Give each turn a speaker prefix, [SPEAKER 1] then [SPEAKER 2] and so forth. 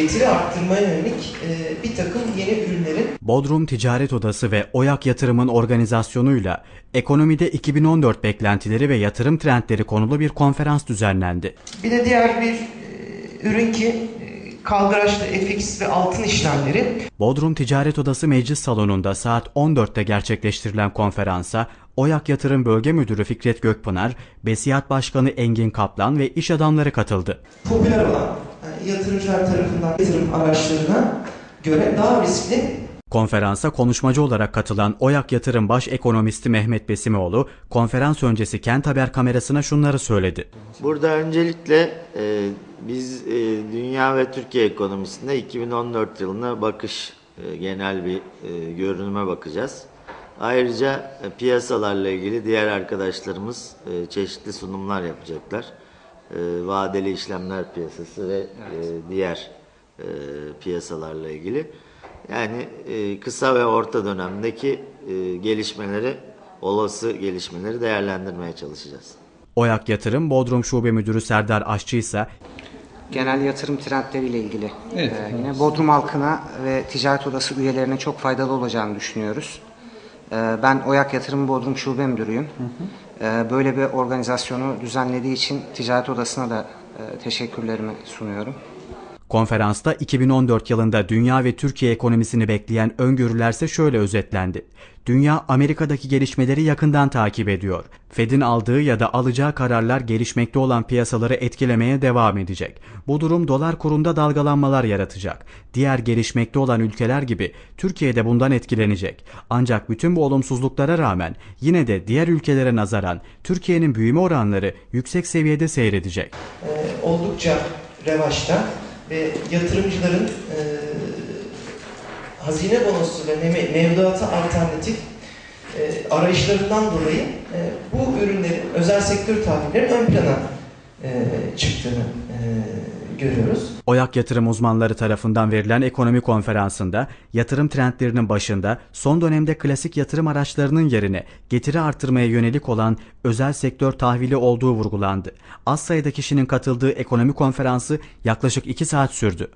[SPEAKER 1] getiri arttırmaya yönelik e, bir takım yeni ürünlerin
[SPEAKER 2] Bodrum Ticaret Odası ve Oyak Yatırım'ın organizasyonuyla ekonomide 2014 beklentileri ve yatırım trendleri konulu bir konferans düzenlendi.
[SPEAKER 1] bir de diğer bir e, ürün ki e, kaldıraçlı FX ve altın işlemleri
[SPEAKER 2] Bodrum Ticaret Odası Meclis Salonu'nda saat 14'te gerçekleştirilen konferansa Oyak Yatırım Bölge Müdürü Fikret Gökpınar, Besiyat Başkanı Engin Kaplan ve iş adamları katıldı.
[SPEAKER 1] popüler olan yatırımcılar tarafından yatırım araçlarına göre daha riskli
[SPEAKER 2] Konferansa konuşmacı olarak katılan Oyak Yatırım Baş Ekonomisti Mehmet Besimioğlu, konferans öncesi Kent Haber kamerasına şunları söyledi.
[SPEAKER 3] Burada öncelikle e, biz e, dünya ve Türkiye ekonomisinde 2014 yılına bakış, e, genel bir e, görünüme bakacağız. Ayrıca e, piyasalarla ilgili diğer arkadaşlarımız e, çeşitli sunumlar yapacaklar. E, vadeli işlemler piyasası ve e, diğer e, piyasalarla ilgili. Yani e, kısa ve orta dönemdeki e, gelişmeleri, olası gelişmeleri değerlendirmeye çalışacağız.
[SPEAKER 2] Oyak Yatırım Bodrum Şube Müdürü Serdar Aşçı ise
[SPEAKER 4] genel yatırım trendleriyle ilgili e, yine Bodrum halkına ve ticaret odası üyelerine çok faydalı olacağını düşünüyoruz. E, ben Oyak Yatırım Bodrum Şube Müdürüyüm. E, böyle bir organizasyonu düzenlediği için ticaret odasına da e, teşekkürlerimi sunuyorum.
[SPEAKER 2] Konferansta 2014 yılında dünya ve Türkiye ekonomisini bekleyen öngörülerse şöyle özetlendi. Dünya Amerika'daki gelişmeleri yakından takip ediyor. Fed'in aldığı ya da alacağı kararlar gelişmekte olan piyasaları etkilemeye devam edecek. Bu durum dolar kurunda dalgalanmalar yaratacak. Diğer gelişmekte olan ülkeler gibi Türkiye de bundan etkilenecek. Ancak bütün bu olumsuzluklara rağmen yine de diğer ülkelere nazaran Türkiye'nin büyüme oranları yüksek seviyede seyredecek.
[SPEAKER 1] e, oldukça revaçta ve yatırımcıların e, hazine bonosu ve mev- mevduata alternatif e, arayışlarından dolayı e, bu ürünlerin özel sektör tahvillerinin ön plana çıktığını e, görüyoruz.
[SPEAKER 2] Oyak yatırım uzmanları tarafından verilen ekonomi konferansında yatırım trendlerinin başında son dönemde klasik yatırım araçlarının yerine getiri artırmaya yönelik olan özel sektör tahvili olduğu vurgulandı. Az sayıda kişinin katıldığı ekonomi konferansı yaklaşık 2 saat sürdü.